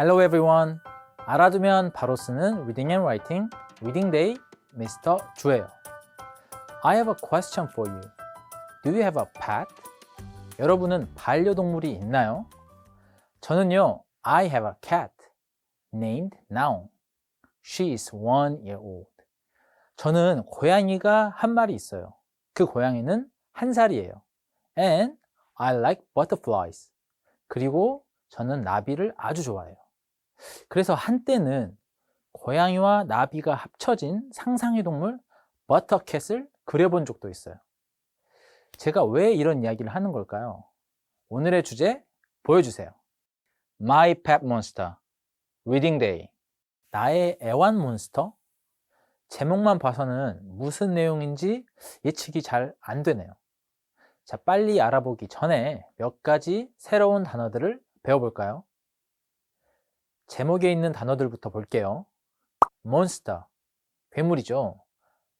Hello everyone. 알아두면 바로 쓰는 Reading and Writing Reading Day Mr. 주예요. I have a question for you. Do you have a pet? 여러분은 반려동물이 있나요? 저는요, I have a cat named Now. She is one year old. 저는 고양이가 한 마리 있어요. 그 고양이는 한 살이에요. And I like butterflies. 그리고 저는 나비를 아주 좋아해요. 그래서 한때는 고양이와 나비가 합쳐진 상상의 동물 버터캣을 그려본 적도 있어요. 제가 왜 이런 이야기를 하는 걸까요? 오늘의 주제 보여주세요. My Pet Monster Reading Day 나의 애완 몬스터? 제목만 봐서는 무슨 내용인지 예측이 잘 안 되네요. 자, 빨리 알아보기 전에 몇 가지 새로운 단어들을 배워볼까요? 제목에 있는 단어들부터 볼게요. 몬스터, 괴물이죠.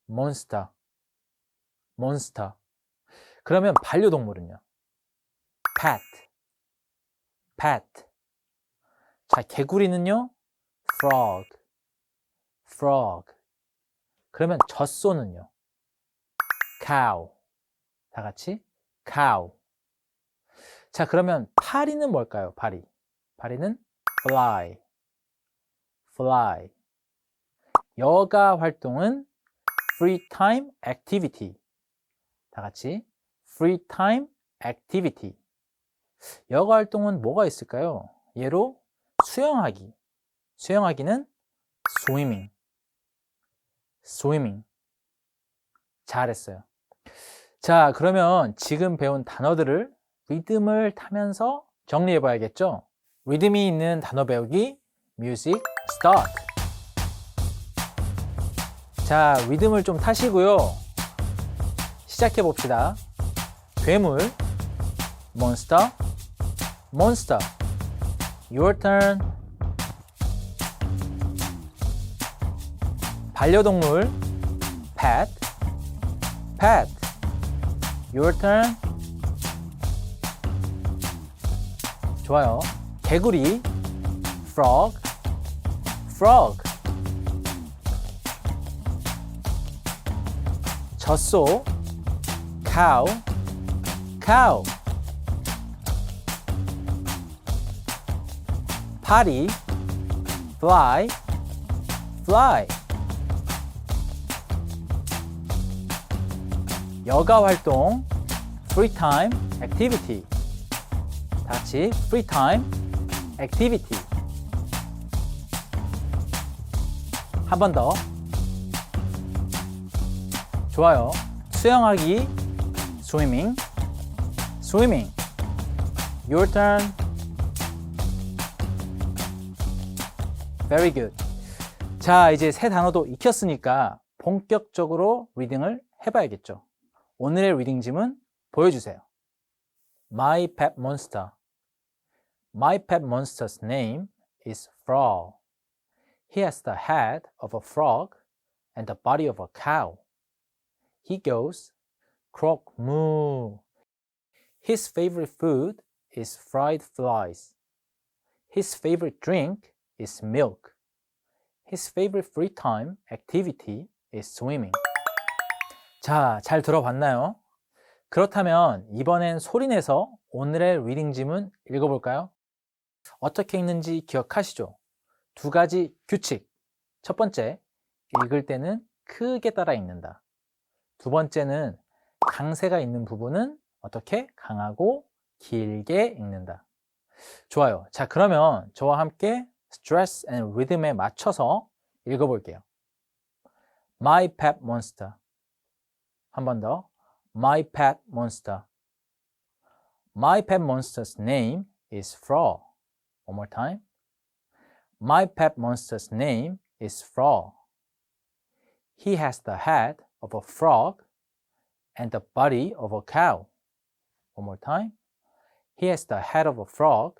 몬스터, 몬스터. 그러면 반려동물은요? pet, pet. 자, 개구리는요? frog, frog. 그러면 젖소는요? cow. 다 같이 cow. 자, 그러면 파리는 뭘까요? 파리. 파리는 fly, fly. 여가 활동은 free time activity. 다 같이 free time activity. 여가 활동은 뭐가 있을까요? 예로 수영하기. 수영하기는 swimming. swimming. 잘했어요. 자, 그러면 지금 배운 단어들을 리듬을 타면서 정리해 봐야겠죠? 리듬이 있는 단어 배우기 뮤직 스타트. 자, 리듬을 좀 타시고요. 시작해 봅시다. 괴물 몬스터 몬스터 Your turn 반려동물 pet pet Your turn 좋아요 개구리 frog frog 젖소 cow cow 파리 fly fly 여가 활동 free time activity 다 같이 free time activity 한 번 더 좋아요 수영하기 swimming swimming your turn very good 자 이제 새 단어도 익혔으니까 본격적으로 리딩을 해봐야겠죠 오늘의 리딩짐은 보여주세요 My pet monster My pet monster's name is Frog. He has the head of a frog and the body of a cow. He goes croak moo. His favorite food is fried flies. His favorite drink is milk. His favorite free time activity is swimming. 자, 잘 들어봤나요? 그렇다면 이번엔 소리내서 오늘의 리딩짐은 읽어볼까요? 어떻게 읽는지 기억하시죠? 두 가지 규칙. 첫 번째, 읽을 때는 크게 따라 읽는다. 두 번째는 강세가 있는 부분은 어떻게 강하고 길게 읽는다. 좋아요. 자, 그러면 저와 함께 스트레스 앤 리듬에 맞춰서 읽어볼게요. My pet monster. 한 번 더. My pet monster. My pet monster's name is Frog. One more time. My pet monster's name is Frog. He has the head of a frog and the body of a cow. One more time. He has the head of a frog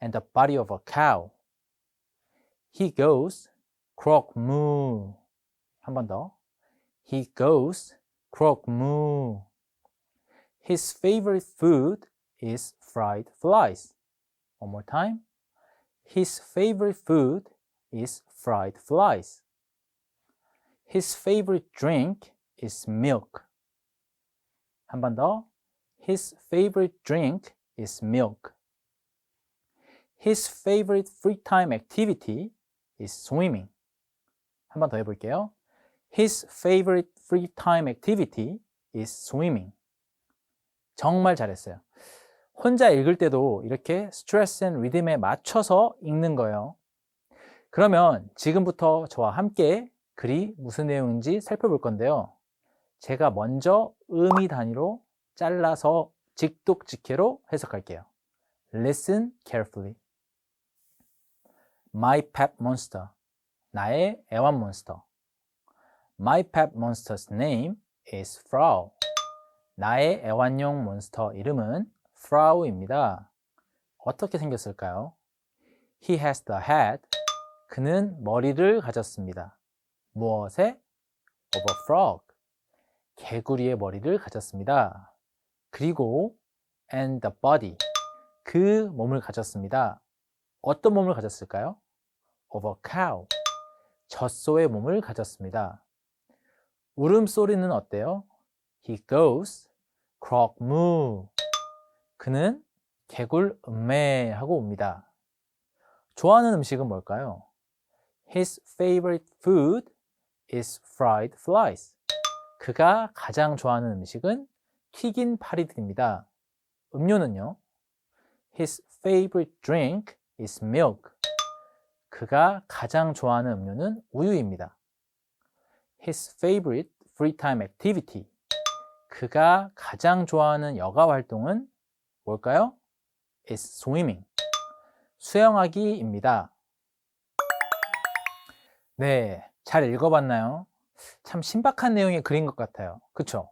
and the body of a cow. He goes croak moo. 한 번 더. He goes croak moo. His favorite food is fried flies. One more time. His favorite food is fried flies. His favorite drink is milk. 한 번 더. His favorite drink is milk. His favorite free time activity is swimming. 한 번 더 해볼게요. His favorite free time activity is swimming. 정말 잘했어요. 혼자 읽을 때도 이렇게 스트레스 앤 리듬에 맞춰서 읽는 거예요. 그러면 지금부터 저와 함께 글이 무슨 내용인지 살펴볼 건데요. 제가 먼저 의미 단위로 잘라서 직독직해로 해석할게요. Listen carefully. My pet monster. 나의 애완 몬스터. My pet monster's name is Frau. 나의 애완용 몬스터 이름은 Frau입니다. 어떻게 생겼을까요? He has the head. 그는 머리를 가졌습니다. 무엇에? Of a frog. 개구리의 머리를 가졌습니다. 그리고 and the body. 그 몸을 가졌습니다. 어떤 몸을 가졌을까요? Of a cow. 젖소의 몸을 가졌습니다. 울음소리는 어때요? He goes croak moo. 그는 개굴 음매하고 옵니다. 좋아하는 음식은 뭘까요? His favorite food is fried flies. 그가 가장 좋아하는 음식은 튀긴 파리들입니다. 음료는요? His favorite drink is milk. 그가 가장 좋아하는 음료는 우유입니다. His favorite free time activity. 그가 가장 좋아하는 여가 활동은 뭘까요? is swimming. 수영하기입니다. 네, 잘 읽어봤나요? 참 신박한 내용의 글인 것 같아요. 그쵸?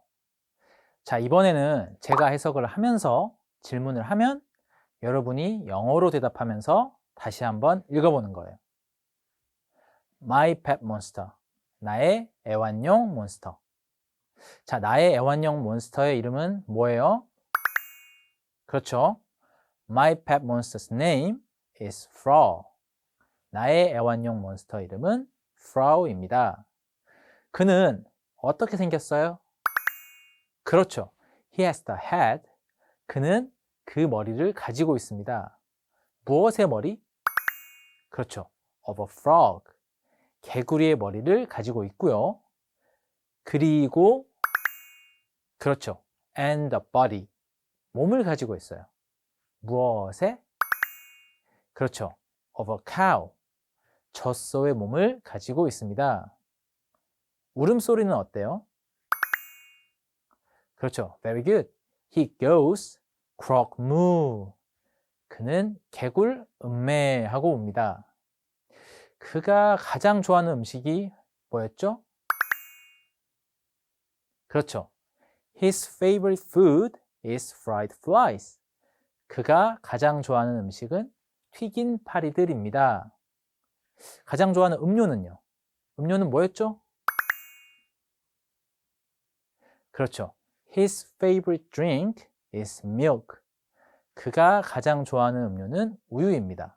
자, 이번에는 제가 해석을 하면서 질문을 하면 여러분이 영어로 대답하면서 다시 한번 읽어보는 거예요. My pet monster. 나의 애완용 몬스터. 자, 나의 애완용 몬스터의 이름은 뭐예요? 그렇죠. My pet monster's name is Frau. 나의 애완용 몬스터 이름은 Frau입니다. 그는 어떻게 생겼어요? 그렇죠. He has the head. 그는 그 머리를 가지고 있습니다. 무엇의 머리? 그렇죠. Of a frog. 개구리의 머리를 가지고 있고요. 그리고 그렇죠. And the body. 몸을 가지고 있어요. 무엇에? 그렇죠. Of a cow. 젖소의 몸을 가지고 있습니다. 울음소리는 어때요? 그렇죠. Very good. He goes croak moo. 그는 개굴 음매하고 옵니다. 그가 가장 좋아하는 음식이 뭐였죠? 그렇죠. His favorite food is fried flies. 그가 가장 좋아하는 음식은 튀긴 파리들입니다. 가장 좋아하는 음료는요? 음료는 뭐였죠? 그렇죠. His favorite drink is milk. 그가 가장 좋아하는 음료는 우유입니다.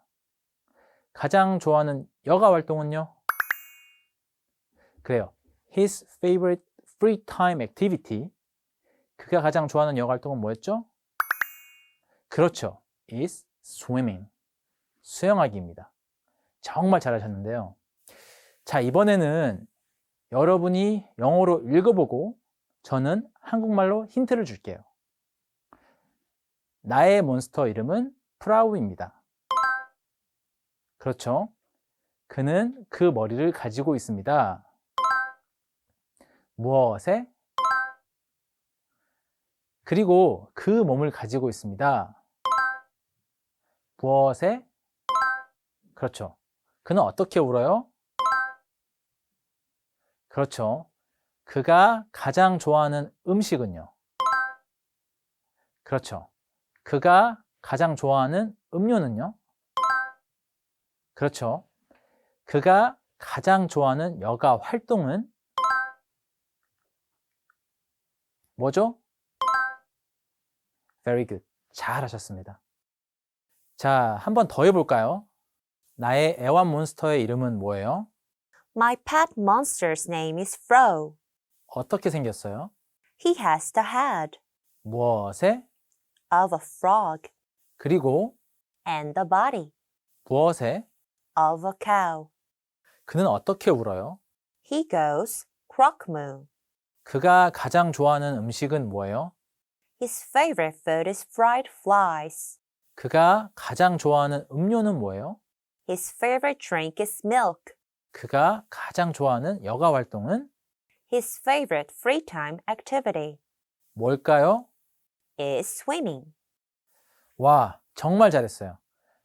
가장 좋아하는 여가 활동은요? 그래요. His favorite free time activity. 그가 가장 좋아하는 여가 활동은 뭐였죠? 그렇죠. is swimming. 수영하기입니다. 정말 잘하셨는데요. 자, 이번에는 여러분이 영어로 읽어보고 저는 한국말로 힌트를 줄게요. 나의 몬스터 이름은 프라우입니다. 그렇죠. 그는 그 머리를 가지고 있습니다. 무엇에? 그리고 그 몸을 가지고 있습니다. 무엇에? 그렇죠. 그는 어떻게 울어요? 그렇죠. 그가 가장 좋아하는 음식은요? 그렇죠. 그가 가장 좋아하는 음료는요? 그렇죠. 그가 가장 좋아하는 여가 활동은 뭐죠? Very good. 잘 하셨습니다. 자, 한 번 더 해볼까요? 나의 애완몬스터의 이름은 뭐예요? My pet monster's name is Fro. 어떻게 생겼어요? He has the head 무엇에? of a frog 그리고 and the body 무엇에? of a cow. 그는 어떻게 울어요? He goes croak moo. 그가 가장 좋아하는 음식은 뭐예요? His favorite food is fried flies. 그가 가장 좋아하는 음료는 뭐예요? His favorite drink is milk. 그가 가장 좋아하는 여가 활동은 His favorite free time activity 뭘까요? is swimming. 와, 정말 잘했어요.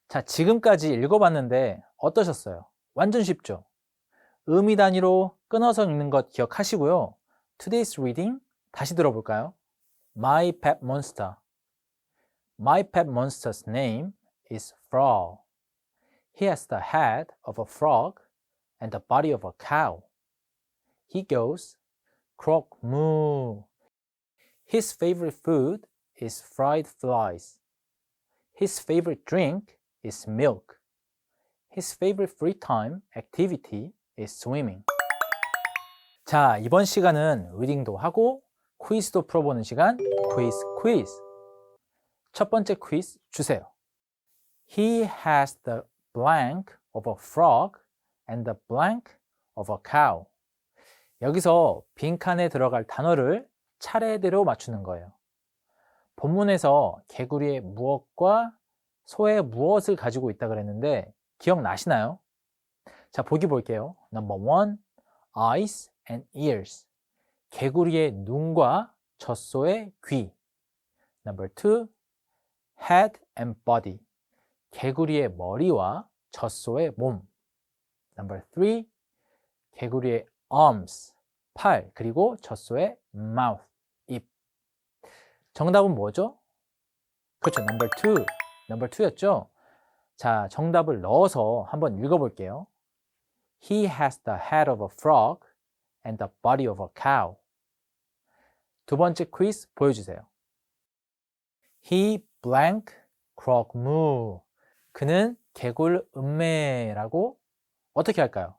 자, 지금까지 읽어봤는데 어떠셨어요? 완전 쉽죠? 의미 단위로 끊어서 읽는 것 기억하시고요. Today's reading 다시 들어볼까요? My pet monster. My pet monster's name is Frog. He has the head of a frog and the body of a cow. He goes croak moo. His favorite food is fried flies. His favorite drink is milk. His favorite free time activity is swimming. 자, 이번 시간은 리딩도 하고 퀴즈도 풀어보는 시간 퀴즈 퀴즈. 첫 번째 퀴즈 주세요. He has the blank of a frog and the blank of a cow. 여기서 빈칸에 들어갈 단어를 차례대로 맞추는 거예요. 본문에서 개구리의 무엇과 소의 무엇을 가지고 있다 그랬는데 기억나시나요? 자, 보기 볼게요. Number one, eyes and ears. 개구리의 눈과 젖소의 귀. Number two, head and body. 개구리의 머리와 젖소의 몸. Number three, 개구리의 arms, 팔, 그리고 젖소의 mouth, 입. 정답은 뭐죠? 그렇죠. number two. number two였죠? 자, 정답을 넣어서 한번 읽어볼게요. He has the head of a frog and the body of a cow. 두 번째 퀴즈 보여주세요. He blank croak moo. 그는 개굴 음매라고 어떻게 할까요?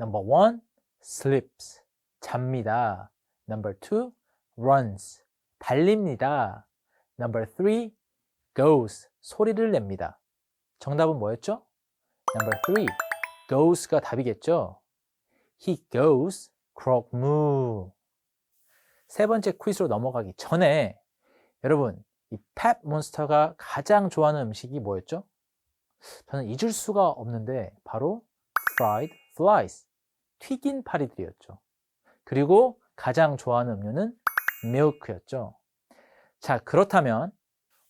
Number one, sleeps. 잡니다. Number two, runs. 달립니다. Number three, goes. 소리를 냅니다. 정답은 뭐였죠? Number three, goes가 답이겠죠? He goes croak moo. 세 번째 퀴즈로 넘어가기 전에 여러분 이펫 몬스터가 가장 좋아하는 음식이 뭐였죠? 저는 잊을 수가 없는데 바로 fried flies 튀긴 파리들이었죠. 그리고 가장 좋아하는 음료는 milk였죠. 자 그렇다면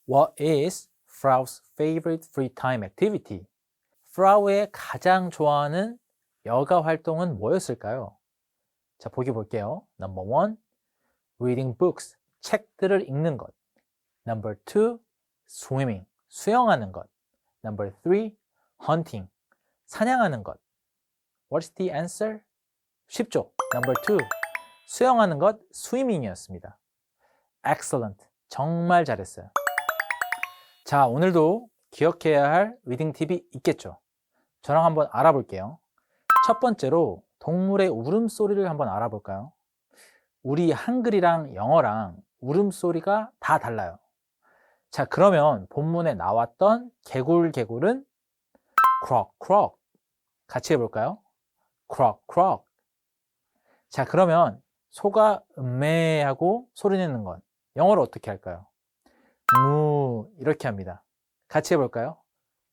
What is Frau's favorite free time activity? 프라우의 가장 좋아하는 여가 활동은 뭐였을까요? 자, 보기 볼게요. Number one, reading books, 책들을 읽는 것. Number two, swimming, 수영하는 것. Number three, hunting, 사냥하는 것. What's the answer? 쉽죠? Number two, 수영하는 것, swimming이었습니다. Excellent, 정말 잘했어요. 자, 오늘도 기억해야 할 리딩 팁이 있겠죠? 저랑 한번 알아볼게요. 첫 번째로 동물의 울음소리를 한번 알아볼까요? 우리 한글이랑 영어랑 울음소리가 다 달라요. 자, 그러면 본문에 나왔던 개굴 개굴은 croak croak 같이 해볼까요? croak 자, 그러면 소가 음매하고 소리 내는 건 영어로 어떻게 할까요? 무 이렇게 합니다. 같이 해볼까요?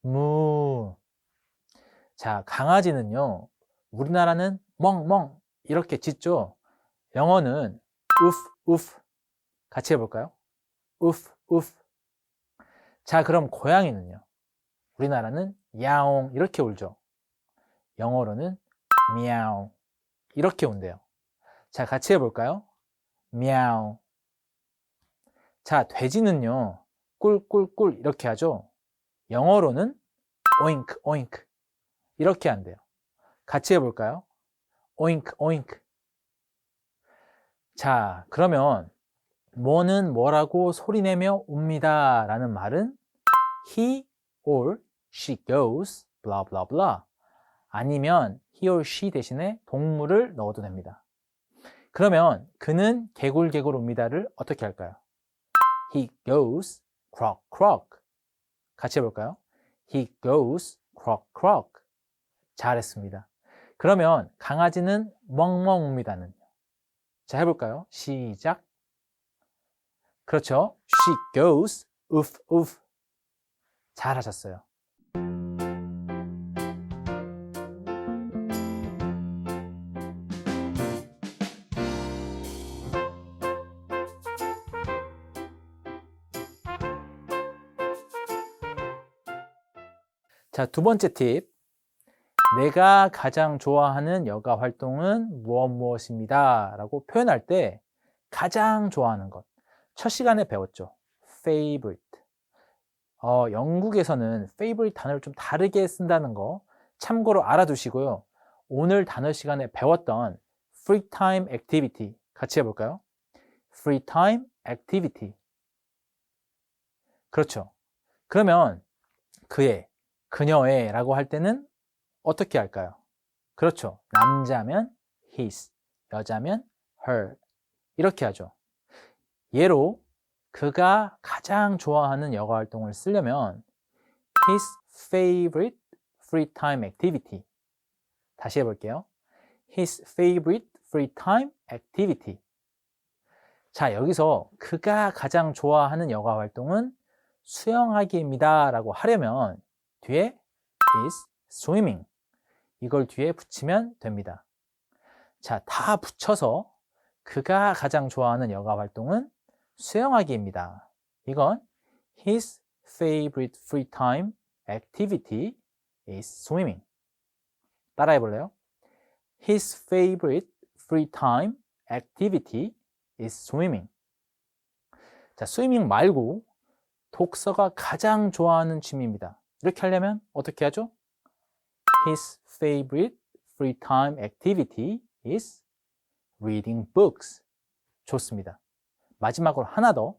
무. 자, 강아지는요, 우리나라는 멍멍 이렇게 짖죠. 영어는 우프 우프. 같이 해볼까요? 우프 우프. 자, 그럼 고양이는요? 우리나라는 야옹 이렇게 울죠. 영어로는 미야옹 이렇게 운대요. 자, 같이 해볼까요? 미야옹. 자, 돼지는요, 꿀꿀꿀 이렇게 하죠. 영어로는 오잉크 오잉크 이렇게 한대요. 같이 해볼까요? 오잉크 오잉크. 자, 그러면 뭐는 뭐라고 소리내며 웁니다 라는 말은 he or she goes blah blah blah. 아니면 he or she 대신에 동물을 넣어도 됩니다. 그러면 그는 개굴개굴 옵니다를 어떻게 할까요? He goes croak croak. 같이 해볼까요? He goes croak croak. 잘했습니다. 그러면 강아지는 멍멍 옵니다는 자 해볼까요? 시작. 그렇죠. She goes oof oof. 잘하셨어요. 자, 두 번째 팁. 내가 가장 좋아하는 여가 활동은 무엇 무엇입니다. 라고 표현할 때 가장 좋아하는 것. 첫 시간에 배웠죠. favorite. 어, 영국에서는 favorite 단어를 좀 다르게 쓴다는 거 참고로 알아두시고요. 오늘 단어 시간에 배웠던 free time activity 같이 해볼까요? free time activity. 그렇죠. 그러면 그의, 그녀의 라고 할 때는 어떻게 할까요? 그렇죠. 남자면 his, 여자면 her. 이렇게 하죠. 예로 그가 가장 좋아하는 여가 활동을 쓰려면 his favorite free time activity. 다시 해볼게요. his favorite free time activity. 자, 여기서 그가 가장 좋아하는 여가 활동은 수영하기입니다. 라고 하려면 뒤에 is swimming. 이걸 뒤에 붙이면 됩니다. 자, 다 붙여서 그가 가장 좋아하는 여가 활동은 수영하기입니다. 이건 his favorite free time activity is swimming. 따라해 볼래요? His favorite free time activity is swimming. 자, 스위밍 말고 독서가 가장 좋아하는 취미입니다. 이렇게 하려면 어떻게 하죠? His favorite free time activity is reading books. 좋습니다. 마지막으로 하나 더.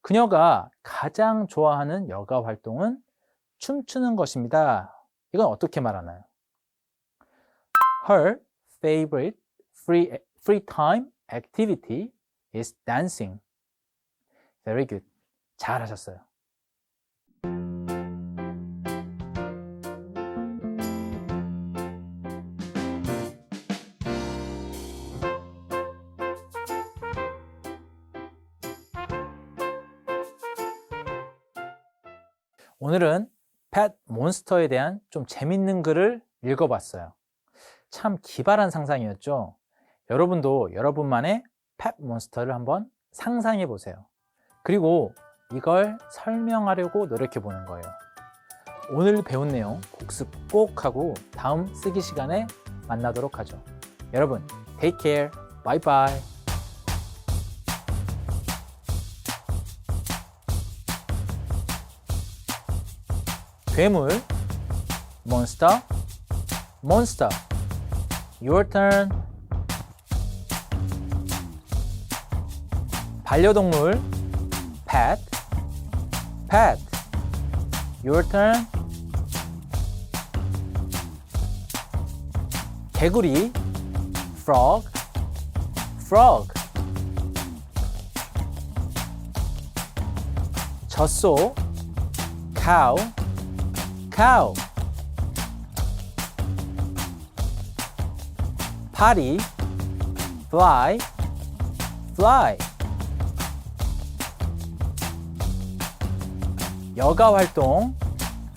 그녀가 가장 좋아하는 여가 활동은 춤추는 것입니다. 이건 어떻게 말하나요? Her favorite free, free time activity is dancing. Very good. 잘하셨어요. 오늘은 펫 몬스터에 대한 좀 재밌는 글을 읽어봤어요. 참 기발한 상상이었죠. 여러분도 여러분만의 펫 몬스터를 한번 상상해 보세요. 그리고 이걸 설명하려고 노력해 보는 거예요. 오늘 배운 내용 복습 꼭 하고 다음 쓰기 시간에 만나도록 하죠. 여러분, take care. Bye. 괴물, 몬스터, 몬스터. Your turn. 반려동물, pet, pet. Your turn. 개구리, frog, frog. 젖소, cow, cow. 파리, fly, fly. 여가 활동,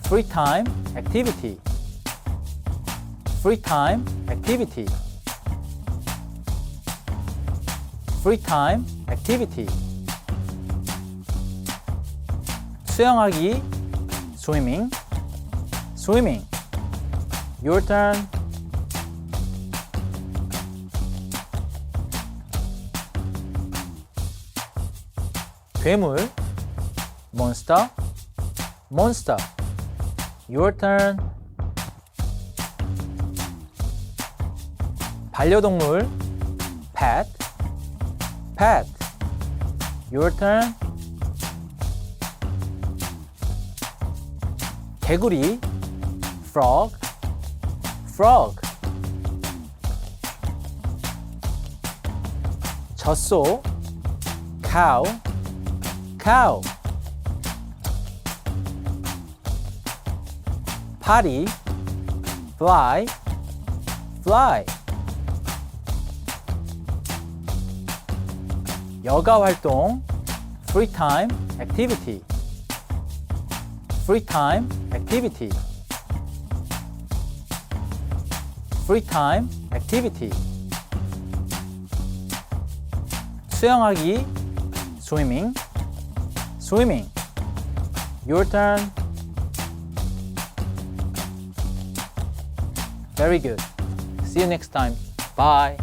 free time activity. free time activity. free time activity. 수영하기, swimming, swimming. Your turn. 괴물, monster, monster. Your turn. 반려동물, pet, pet. Your turn. 개구리, frog, frog. 젖소, cow, cow. 파리, fly, fly. 여가 활동, free time activity. free time activity. free time activity. 수영하기, swimming, swimming. Your turn. Very good. See you next time. Bye.